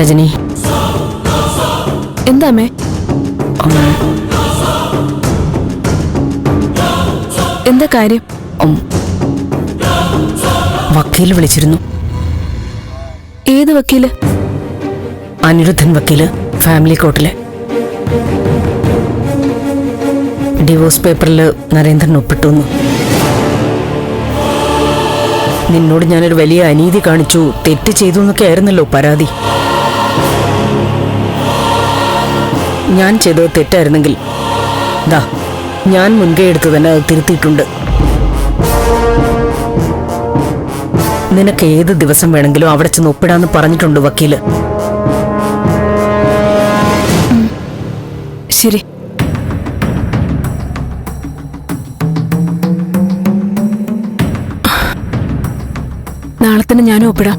രജനി. എന്താമേ എന്താ കാര്യം. വക്കീൽ വിളിച്ചിരുന്നു. ഏത് വക്കീൽ? അനിരുദ്ധൻ വക്കീൽ ഫാമിലി കോർട്ടിൽ. ഡിവോഴ്സ് പേപ്പറിൽ നരേന്ദ്രൻ ഒപ്പിട്ടു. നിന്നോട് ഞാനൊരു വലിയ അനീതി കാണിച്ചു തെറ്റ് ചെയ്തു എന്നൊക്കെ ആയിരുന്നല്ലോ പരാതി. ഞാൻ ചെയ്തത് തെറ്റായിരുന്നെങ്കിൽ. ദാ ഞാൻ മുൻകൈ എടുത്ത് തന്നെ അത് തിരുത്തിയിട്ടുണ്ട്. നിനക്ക് ഏത് ദിവസം വേണമെങ്കിലും അവിടെ ചെന്ന് ഒപ്പിടാന്ന് പറഞ്ഞിട്ടുണ്ട് വക്കീൽ. ശരി. നാളെ തന്നെ ഞാനും ഒപ്പിടാം.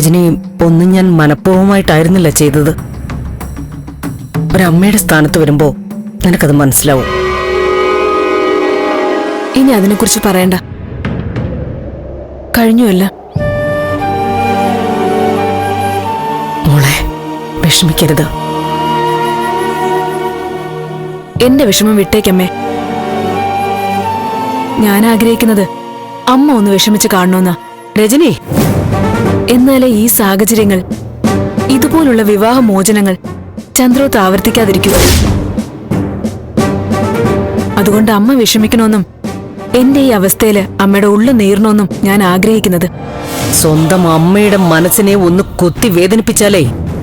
ആം. രജനി ഒന്നും ഞാൻ മനഃപൂർവമായിട്ടായിരുന്നില്ല ചെയ്തത്. ഒരമ്മയുടെ സ്ഥാനത്ത് വരുമ്പോ നിനക്കത് മനസ്സിലാവും. ഇനി അതിനെക്കുറിച്ച് പറയണ്ട. കഴിഞ്ഞുവല്ല മോളെ വിഷമിക്കരുത്. എന്റെ വിഷമം വിട്ടേക്കമ്മേ. ഞാൻ ആഗ്രഹിക്കുന്നത് അമ്മ ഒന്ന് വിഷമിച്ച് കാണണമെന്നാ രജനി! എന്നാലേ ഈ സാഹചര്യങ്ങൾ ഇതുപോലുള്ള വിവാഹമോചനങ്ങൾ ചന്ദ്രോത്ത് ആവർത്തിക്കാതിരിക്കൂ. അതുകൊണ്ട് അമ്മ വിഷമിക്കണമെന്നും എന്റെ ഈ അവസ്ഥയിൽ അമ്മയുടെ ഉള്ളു നീറണമെന്നും ഞാൻ ആഗ്രഹിക്കുന്നത്. സ്വന്തം അമ്മയുടെ മനസ്സിനെ ഒന്ന് കുത്തി വേദനിപ്പിച്ചാലേ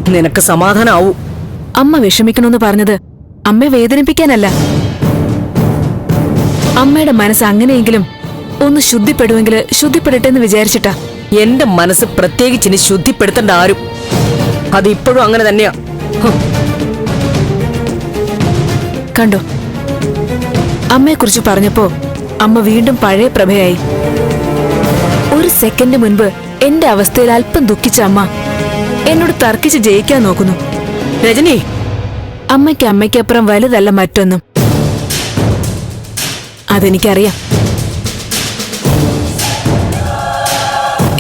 നിനക്ക് സമാധാനാവൂ. അമ്മ വിഷമിക്കണമെന്ന് പറഞ്ഞത് അമ്മയെ വേദനിപ്പിക്കാനല്ല. അമ്മയുടെ മനസ്സ് അങ്ങനെയെങ്കിലും ഒന്ന് ശുദ്ധിപ്പെടുമെങ്കിൽ ശുദ്ധിപ്പെടട്ടെ എന്ന് വിചാരിച്ചിട്ടാ. എന്റെ മനസ്സ് പ്രത്യേകിച്ച് ഇനി ശുദ്ധിപ്പെടുത്തേണ്ട ആരും. അത് ഇപ്പോഴും അങ്ങനെ തന്നെയാ. കണ്ടോ കണ്ടോ? അമ്മയെക്കുറിച്ച് പറഞ്ഞപ്പോ അമ്മ വീണ്ടും പഴയ പ്രഭയായി. ഒരു സെക്കൻഡ് മുൻപ് എന്റെ അവസ്ഥയിൽ അല്പം ദുഃഖിച്ച അമ്മ എന്നോട് തർക്കിച്ച് ജയിക്കാൻ നോക്കുന്നു. രജനി. അമ്മയ്ക്ക് അമ്മയ്ക്കപ്പുറം വലുതല്ല മറ്റൊന്നും. അതെനിക്കറിയാം.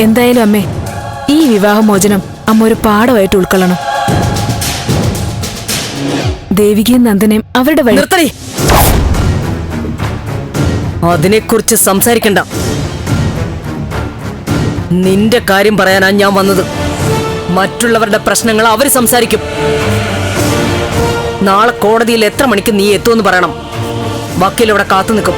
എന്തായാലും അമ്മേ ഈ വിവാഹമോചനം അമ്മ ഒരു പാഠമായിട്ട് ഉൾക്കൊള്ളണം. ദേവികയും നന്ദനയും അവരുടെ വഴി നിർത്തടി. അതിനെക്കുറിച്ച് സംസാരിക്കണ്ട. നിന്റെ കാര്യം പറയാനാ ഞാൻ വന്നത്. മറ്റുള്ളവരുടെ പ്രശ്നങ്ങൾ അവർ സംസാരിക്കും. നാളെ കോടതിയിൽ എത്ര മണിക്ക് നീ എത്തുമെന്ന് പറയണം. വക്കീൽ ഇവിടെ കാത്തു നിൽക്കും